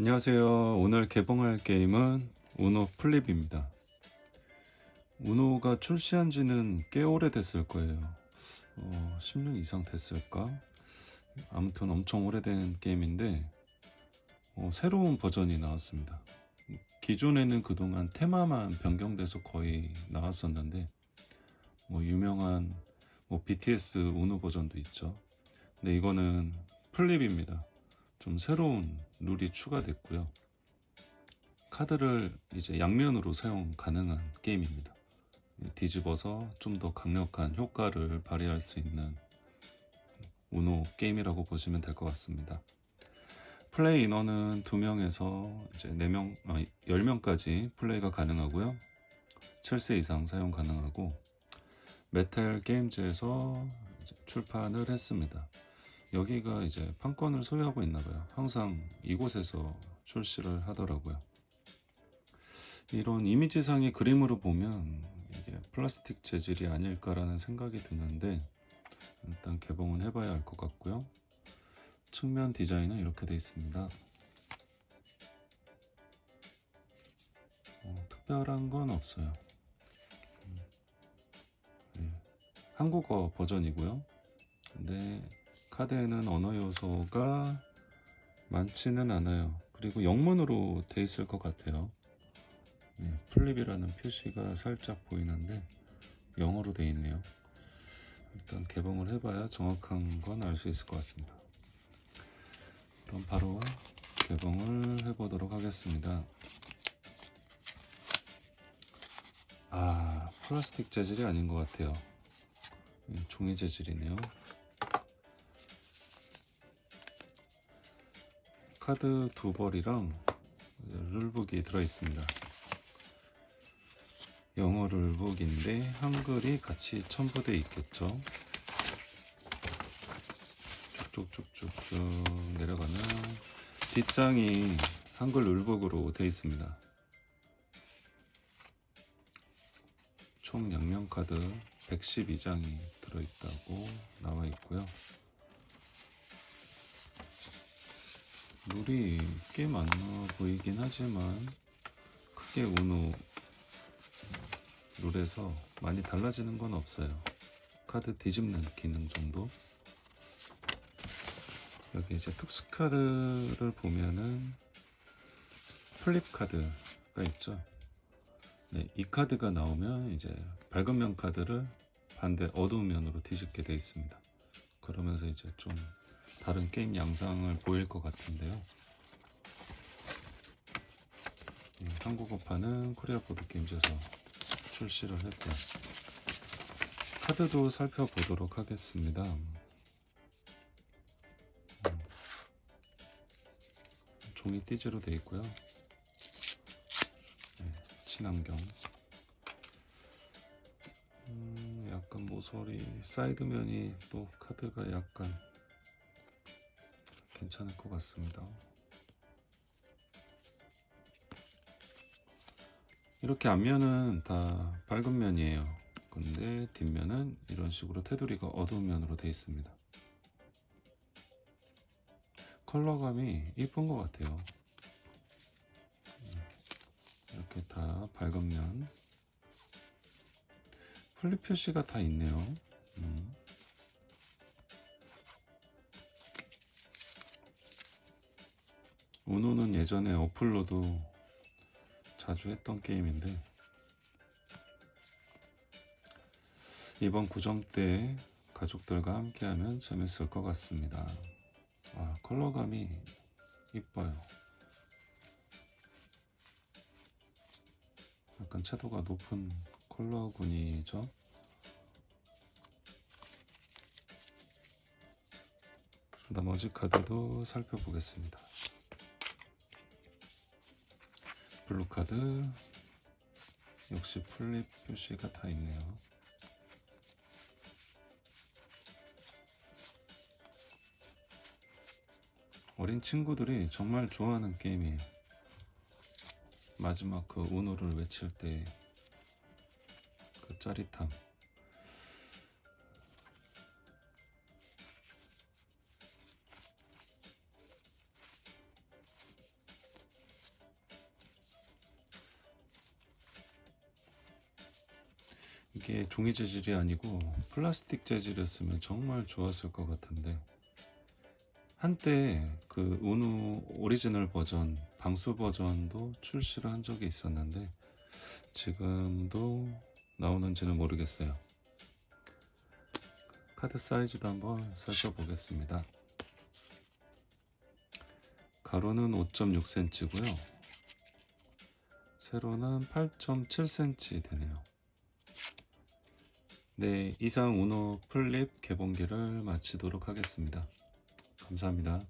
안녕하세요. 오늘 개봉할 게임은 우노 플립입니다. 우노가 출시한 지는 꽤 오래됐을 거예요. 어, 10년 이상 됐을까? 아무튼 엄청 오래된 게임인데, 어, 새로운 버전이 나왔습니다. 기존에는 그동안 테마만 변경돼서 거의 나왔었는데, 뭐 유명한 뭐 BTS 우노 버전도 있죠. 근데 이거는 플립입니다. 좀 새로운 룰이 추가됐고요. 카드를 이제 양면으로 사용 가능한 게임입니다. 뒤집어서 좀 더 강력한 효과를 발휘할 수 있는 우노 게임이라고 보시면 될 것 같습니다. 플레이 인원은 2명에서 이제 4명, 아, 10명까지 플레이가 가능하고요. 7세 이상 사용 가능하고 메탈 게임즈에서 출판을 했습니다. 여기가 이제 판권을 소유하고 있나 봐요. 항상 이곳에서 출시를 하더라고요. 이런 이미지상의 그림으로 보면 이게 플라스틱 재질이 아닐까라는 생각이 드는데 일단 개봉은 해봐야 할것 같고요. 측면 디자인은 이렇게 되어 있습니다. 어, 특별한 건 없어요. 음, 예, 한국어 버전이고요. 근데 카드에는 언어 요소가 많지는 않아요. 그리고 영문으로 돼 있을 것 같아요. 네, 플립이라는 표시가 살짝 보이는데 영어로 돼 있네요. 일단 개봉을 해봐야 정확한 건 알 수 있을 것 같습니다. 그럼 바로 개봉을 해보도록 하겠습니다. 아, 플라스틱 재질이 아닌 것 같아요. 예, 종이 재질이네요. 카드 두 벌이랑 룰북이 들어있습니다. 영어 룰북인데 한글이 같이 첨부되어 있겠죠. 쭉쭉쭉쭉쭉 내려가면 뒷장이 한글 룰북으로 되어 있습니다. 총 양면 카드 112장이 들어있다고 나와 있고요. 룰이 꽤 많아 보이긴 하지만 크게 우노 룰에서 많이 달라지는 건 없어요. 카드 뒤집는 기능 정도. 여기 이제 특수 카드를 보면은 플립 카드가 있죠. 네, 이 카드가 나오면 이제 밝은 면 카드를 반대 어두운 면으로 뒤집게 되어 있습니다. 그러면서 이제 좀 다른 게임 양상을 보일 것 같은데요. 음, 한국어판은 코리아 보드 게임즈에서 출시를 했고요. 카드도 살펴보도록 하겠습니다. 음, 종이 띠지로 되어 있고요. 네, 친환경. 음, 약간 모서리 사이드면이 또 카드가 약간 괜찮을 것 같습니다. 이렇게 앞면은 다 밝은 면이에요. 근데 뒷면은 이런 식으로 테두리가 어두운 면으로 되어 있습니다. 컬러감이 이쁜 것 같아요. 이렇게 다 밝은 면. 플립 표시가 다 있네요. 우노는 예전에 어플로도 자주 했던 게임인데 이번 구정 때 가족들과 함께하면 재밌을 것 같습니다. 아, 컬러감이 이뻐요. 약간 채도가 높은 컬러군이죠. 나머지 카드도 살펴보겠습니다. 블루 카드 역시 플립 표시가 다 있네요. 어린 친구들이 정말 좋아하는 게임이에요. 마지막 그 우노를 외칠 때 그 짜릿함. 이게 종이 재질이 아니고 플라스틱 재질이었으면 정말 좋았을 것 같은데 한때 그 우누 오리지널 버전 방수 버전도 출시를 한 적이 있었는데 지금도 나오는지는 모르겠어요. 카드 사이즈도 한번 살펴보겠습니다. 가로는 5.6cm고요. 세로는 8.7cm 되네요. 네, 이상 우노 플립 개봉기를 마치도록 하겠습니다. 감사합니다.